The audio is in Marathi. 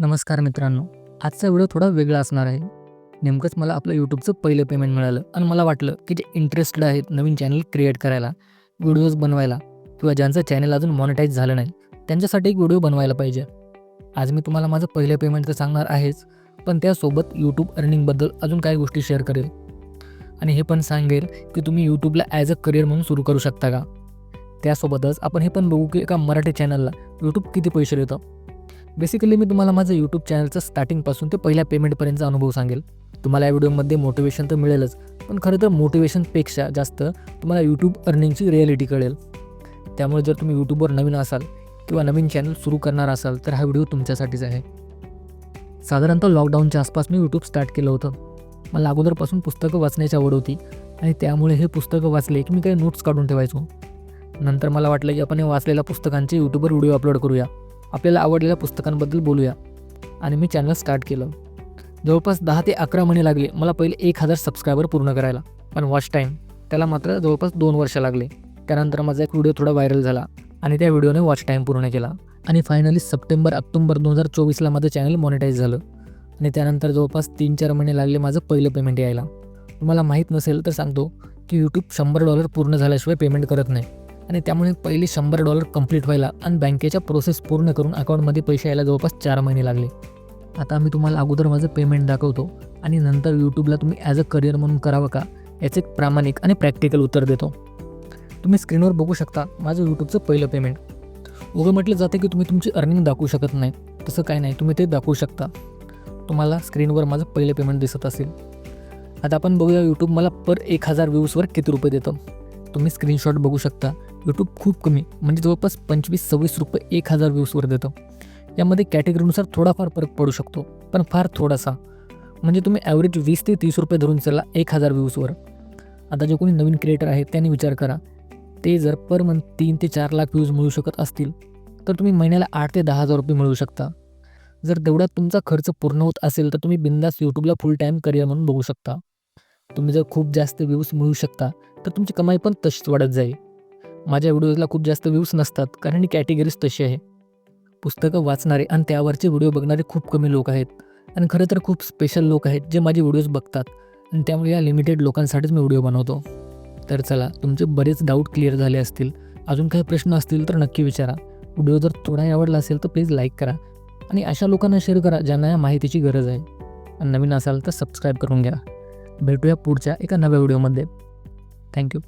नमस्कार मित्रांनो आजचा व्हिडिओ थोडा वेगळा असणार आहे. नेमकंच मला आपलं यूट्यूबचं पहिलं पेमेंट मिळालं आणि मला वाटलं की जे इंटरेस्टेड आहेत नवीन चॅनल क्रिएट करायला व्हिडिओज बनवायला किंवा ज्यांचं चॅनल अजून मॉनिटाईज झालं नाही त्यांच्यासाठी एक व्हिडिओ बनवायला पाहिजे. आज मी तुम्हाला माझं पहिलं पेमेंट तर सांगणार आहेच पण त्यासोबत यूट्यूब अर्निंगबद्दल अजून काही गोष्टी शेअर करेल. आणि हे पण सांगेल की तुम्ही यूट्यूबला ॲज अ करिअर म्हणून सुरू करू शकता का? त्यासोबतच आपण हे पण बघू की एका मराठी चॅनलला यूट्यूब किती पैसे देतं? बेसिकली मी तुम्हाला माझं यूट्यूब चॅनलचं स्टार्टिंगपासून ते पहिल्या पेमेंटपर्यंतचा अनुभव सांगेल. तुम्हाला या व्हिडिओमध्ये मोटिवेशन तर मिळेलच पण खरं तर मोटिवेशनपेक्षा जास्त तुम्हाला यूट्यूब अर्निंगची रिॲलिटी कळेल. त्यामुळे जर तुम्ही यूट्यूबवर नवीन असाल किंवा नवीन चॅनल सुरू करणार असाल तर हा व्हिडिओ तुमच्यासाठीच आहे. साधारणतः लॉकडाऊनच्या आसपास मी यूट्यूब स्टार्ट केलं होतं. मला अगोदरपासून पुस्तकं वाचण्याची आवड होती आणि त्यामुळे हे पुस्तकं वाचले की मी काही नोट्स काढून ठेवायचो. नंतर मला वाटलं की आपण हे वाचलेल्या पुस्तकांचे यूट्यूबवर व्हिडिओ अपलोड करूया. आपल्याला आवडलेल्या पुस्तकांबद्दल बोलूया. आणि मी चॅनल स्टार्ट केलं. जवळपास दहा ते अकरा महिने लागले मला पहिले एक हजार सबस्क्रायबर पूर्ण करायला. पण वॉच टाईम त्याला मात्र जवळपास दोन वर्ष लागले. त्यानंतर माझा एक व्हिडिओ थोडा व्हायरल झाला आणि त्या व्हिडिओने वॉच टाईम पूर्ण केला. आणि फायनली सप्टेंबर ऑक्टोबर दोन हजार चोवीसला माझं चॅनल मॉनिटाईज झालं. आणि त्यानंतर जवळपास तीन चार महिने लागले माझं पहिलं पेमेंट यायला. तुम्हाला माहीत नसेल तर सांगतो की यूट्यूब शंभर डॉलर पूर्ण झाल्याशिवाय पेमेंट करत नाही. आणि त्यामुळे पहिले शंभर डॉलर कंप्लीट व्हायला आणि बँकेच्या प्रोसेस पूर्ण करून अकाउंटमध्ये पैसे यायला जवळपास चार महिने लागले. आता मी तुम्हाला अगोदर माझं पेमेंट दाखवतो आणि नंतर यूट्यूबला तुम्ही ॲज अ करिअर म्हणून करावं का याचं एक प्रामाणिक आणि प्रॅक्टिकल उत्तर देतो. तुम्ही स्क्रीनवर बघू शकता माझं यूट्यूबचं पहिलं पेमेंट उगं म्हटलं जातं की तुम्ही तुमची अर्निंग दाखवू शकत नाही तसं काय नाही तुम्ही ते दाखवू शकता. तुम्हाला स्क्रीनवर माझं पहिलं पेमेंट दिसत असेल. आता आपण बघूया यूट्यूब मला पर एक हजार व्ह्यूजवर किती रुपये देतं. तुम्ही स्क्रीनशॉट बघू शकता. यूट्यूब खूप कमी म्हणजे जवळपास पंचवीस सव्वीस रुपये एक हजार व्ह्यूजवर देतं. यामध्ये कॅटेगरीनुसार थोडाफार फरक पडू शकतो पण फार थोडासा. म्हणजे तुम्ही ॲव्हरेज वीस ते तीस रुपये धरून चला एक हजार व्ह्यूजवर आता जे कोणी नवीन क्रिएटर आहेत त्यांनी विचार करा. ते जर पर मंथ तीन ते चार लाख व्ह्यूज मिळू शकत असतील तर तुम्ही महिन्याला आठ ते दहा हजार रुपये मिळवू शकता. जर तेवढा तुमचा खर्च पूर्ण होत असेल तर तुम्ही बिंदास यूट्यूबला फुल टाईम करिअर म्हणून बघू शकता. तुम्ही जर खूप जास्त व्ह्यूज मिळू शकता तर तुमची कमाई पण तशीच वाढत जाईल. माझ्या व्हिडिओजला खूप जास्त व्ह्यूज नसतात कारण ही कॅटेगरीज तशी आहे. पुस्तकं वाचणारे आणि त्यावरचे व्हिडिओ बघणारे खूप कमी लोक आहेत. आणि खरं तर खूप स्पेशल लोक आहेत जे माझे व्हिडिओज बघतात. आणि त्यामुळे या लिमिटेड लोकांसाठीच मी व्हिडिओ बनवतो. तर चला तुमचे बरेच डाऊट क्लिअर झाले असतील. अजून काही प्रश्न असतील तर नक्की विचारा. व्हिडिओ जर थोडाही आवडला असेल तर प्लीज लाईक करा. आणि अशा लोकांना शेअर करा ज्यांना या माहितीची गरज आहे. आणि नवीन असाल तर सबस्क्राईब करून घ्या. भेटूया पुढच्या एका नव्या व्हिडिओमध्ये थँक्यू